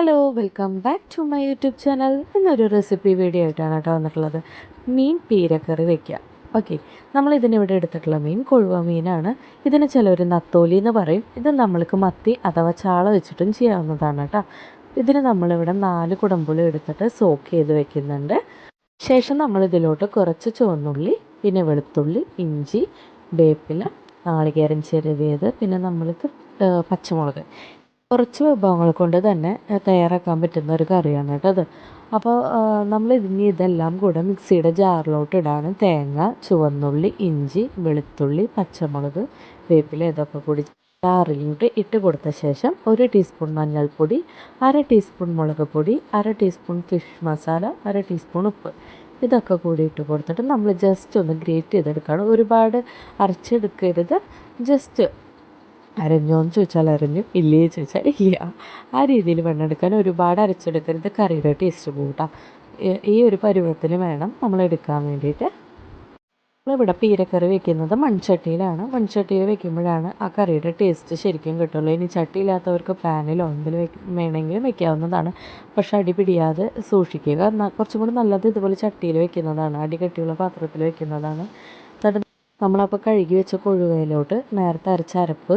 Hello welcome back to my YouTube channel എന്നൊരു recipe video ആയിട്ടാണ് കേട്ടോ വന്നിട്ടുള്ളത്. മീൻ പീരക്കറി വയ്ക്കുക ഓക്കെ നമ്മൾ ഇതിനിവിടെ എടുത്തിട്ടുള്ള മീൻ കൊഴുവ മീനാണ്. ഇതിന് ചിലർ നത്തോലി എന്ന് പറയും. ഇത് നമ്മൾക്ക് മത്തി അഥവാ ചാള വെച്ചിട്ടും ചെയ്യാവുന്നതാണ് കേട്ടോ. ഇതിന് നമ്മളിവിടെ നാല് കുടമ്പുളി എടുത്തിട്ട് സോക്ക് ചെയ്ത് വെക്കുന്നുണ്ട്. ശേഷം നമ്മൾ ഇതിലോട്ട് കുറച്ച് ചുവന്നുള്ളി പിന്നെ വെളുത്തുള്ളി ഇഞ്ചി വേപ്പില നാളികേരം ചെരുവിയത് പിന്നെ നമ്മൾക്ക് പച്ചമുളക്. കുറച്ച് വിഭവങ്ങൾ കൊണ്ട് തന്നെ തയ്യാറാക്കാൻ പറ്റുന്ന ഒരു കറിയാണ് കേട്ടോ അത്. അപ്പോൾ നമ്മൾ ഇതിന് ഇതെല്ലാം കൂടെ മിക്സിയുടെ ജാറിലോട്ട് ഇടാണ് തേങ്ങ ചുവന്നുള്ളി ഇഞ്ചി വെളുത്തുള്ളി പച്ചമുളക് വേപ്പില ഇതൊക്കെ കൂടി ജാറിലോട്ട് ഇട്ട് കൊടുത്ത ശേഷം ഒരു ടീസ്പൂൺ മഞ്ഞൾപ്പൊടി അര ടീസ്പൂൺ മുളക് പൊടി അര ടീസ്പൂൺ ഫിഷ് മസാല അര ടീസ്പൂൺ ഉപ്പ് ഇതൊക്കെ കൂടി ഇട്ട് കൊടുത്തിട്ട് നമ്മൾ ജസ്റ്റ് ഒന്ന് ഗ്രേറ്റ് ചെയ്തെടുക്കുകയാണ്. ഒരുപാട് അരച്ചെടുക്കരുത് ജസ്റ്റ് അരഞ്ഞോന്ന് ചോദിച്ചാൽ അരഞ്ഞു ഇല്ലേ ചോദിച്ചാൽ ഇല്ല. ആ രീതിയിൽ വേണം എടുക്കാൻ ഒരുപാട് അരച്ചെടുക്കരുത്. കറിയുടെ ടേസ്റ്റ് കൂട്ടാം. ഈ ഒരു പരുവത്തിന് വേണം നമ്മൾ എടുക്കാൻ വേണ്ടിയിട്ട്. നമ്മളിവിടെ പീരക്കറി വെക്കുന്നത് മൺചട്ടിയിലാണ്. മൺചട്ടിയിൽ വെക്കുമ്പോഴാണ് ആ കറിയുടെ ടേസ്റ്റ് ശരിക്കും കിട്ടുള്ളൂ. ഇനി ചട്ടിയില്ലാത്തവർക്ക് പാനിലോ എന്തിൽ വേണമെങ്കിലും വെക്കാവുന്നതാണ്. പക്ഷെ അടി പിടിയാതെ സൂക്ഷിക്കുക. കുറച്ചും കൂടി നല്ലത് ഇതുപോലെ ചട്ടിയിൽ വെക്കുന്നതാണ്. അടി കെട്ടിയുള്ള പാത്രത്തിൽ വെക്കുന്നതാണ്. നമ്മളപ്പോൾ കഴുകി വെച്ച കൊഴുവയിലോട്ട് നേരത്തെ അരച്ച അരപ്പ്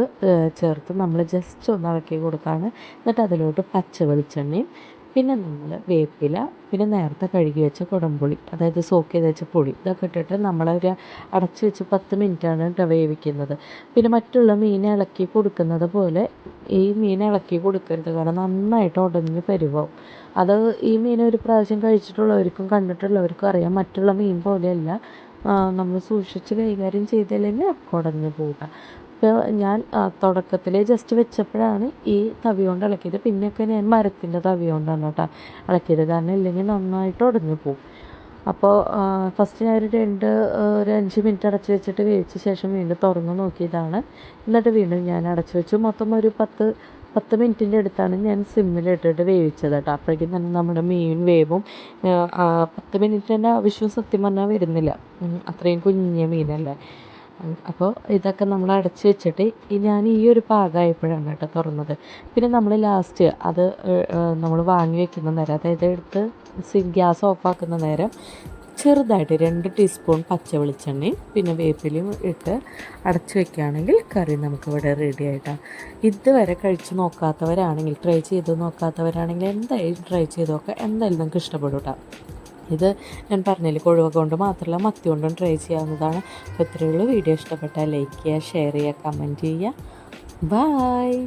ചേർത്ത് നമ്മൾ ജസ്റ്റ് ഒന്ന് ഇളക്കി കൊടുക്കുകയാണ് എന്നിട്ട് അതിലോട്ട് പച്ച വെളിച്ചെണ്ണയും പിന്നെ നമ്മൾ വേപ്പില പിന്നെ നേരത്തെ കഴുകി വെച്ച കുടംപുളി അതായത് സോക്ക് ചെയ്ത് വെച്ച പുളി ഇതൊക്കെ ഇട്ടിട്ട് നമ്മളൊരു അടച്ച് വെച്ച് പത്ത് മിനിറ്റാണ് വേവിക്കുന്നത്. പിന്നെ മറ്റുള്ള മീൻ ഇളക്കി കൊടുക്കുന്നത് പോലെ ഈ മീൻ ഇളക്കി കൊടുക്കരുത്. കാരണം നന്നായിട്ട് ഉടഞ്ഞ് പരുവാവും. അത് ഈ മീൻ ഒരു പ്രാവശ്യം കഴിച്ചിട്ടുള്ളവർക്കും കണ്ടിട്ടുള്ളവർക്കും അറിയാം. മറ്റുള്ള മീൻ പോലെയല്ല. നമ്മൾ സൂക്ഷിച്ച് കൈകാര്യം ചെയ്തില്ലെങ്കിൽ കുടഞ്ഞു പോവുക. അപ്പോൾ ഞാൻ തുടക്കത്തിൽ ജസ്റ്റ് വെച്ചപ്പോഴാണ് ഈ തവി കൊണ്ട് ഇളക്കിയത്. പിന്നെയൊക്കെ ഞാൻ മരത്തിന്റെ തവി കൊണ്ടാണ് കേട്ടോ ഇളക്കിയത്. കാരണം ഇല്ലെങ്കിൽ നന്നായിട്ട് ഉടഞ്ഞു പോവും. അപ്പോൾ ഫസ്റ്റ് ഞാൻ ഒരു രണ്ട് ഒരു അഞ്ച് മിനിറ്റ് അടച്ചു വെച്ചിട്ട് വേവിച്ച ശേഷം വീണ്ടും തുറന്ന് നോക്കിയതാണ്. എന്നിട്ട് വീണ്ടും ഞാൻ അടച്ചു വെച്ചു. മൊത്തം ഒരു പത്ത് പത്ത് മിനിറ്റിന്റെ അടുത്താണ് ഞാൻ സിമ്മിലിട്ടിട്ട് വേവിച്ചത് കേട്ടോ. അപ്പോഴേക്കും തന്നെ നമ്മുടെ മീൻ വേവും. പത്ത് മിനിറ്റിന്റെ ആവശ്യം സത്യം പറഞ്ഞാൽ വരുന്നില്ല. അത്രയും കുഞ്ഞ മീനല്ലേ. അപ്പോൾ ഇതൊക്കെ നമ്മൾ അടച്ച് വെച്ചിട്ട് ഞാൻ ഈ ഒരു പാകമായപ്പോഴാണ് കേട്ടോ തുറന്നത്. പിന്നെ നമ്മൾ ലാസ്റ്റ് അത് നമ്മൾ വാങ്ങി വെക്കുന്ന നേരം അതായത് എടുത്ത് ഗ്യാസ് ഓഫാക്കുന്ന നേരം ചെറുതായിട്ട് രണ്ട് ടീസ്പൂൺ പച്ച വെളിച്ചെണ്ണയും പിന്നെ വേപ്പിലയും ഇട്ട് അടച്ച് വെക്കുകയാണെങ്കിൽ കറി നമുക്കിവിടെ റെഡി ആയിട്ടാണ് ഇതുവരെ കഴിച്ച് നോക്കാത്തവരാണെങ്കിൽ ട്രൈ ചെയ്ത് നോക്കാത്തവരാണെങ്കിൽ എന്തായാലും ട്രൈ ചെയ്ത് നോക്കുക എന്തായാലും നിങ്ങൾക്ക് ഇഷ്ടപ്പെടും ഇത് ഞാൻ പറഞ്ഞതിൽ കൊഴുവ കൊണ്ട് മാത്രമല്ല മത്തി കൊണ്ടും ട്രൈ ചെയ്യാവുന്നതാണ്. അപ്പോൾ ഇത്രയുള്ളൂ വീഡിയോ ഇഷ്ടപ്പെട്ടാൽ ലൈക്ക് ചെയ്യുക ഷെയർ ചെയ്യുക കമന്റ് ചെയ്യുക. ബായ്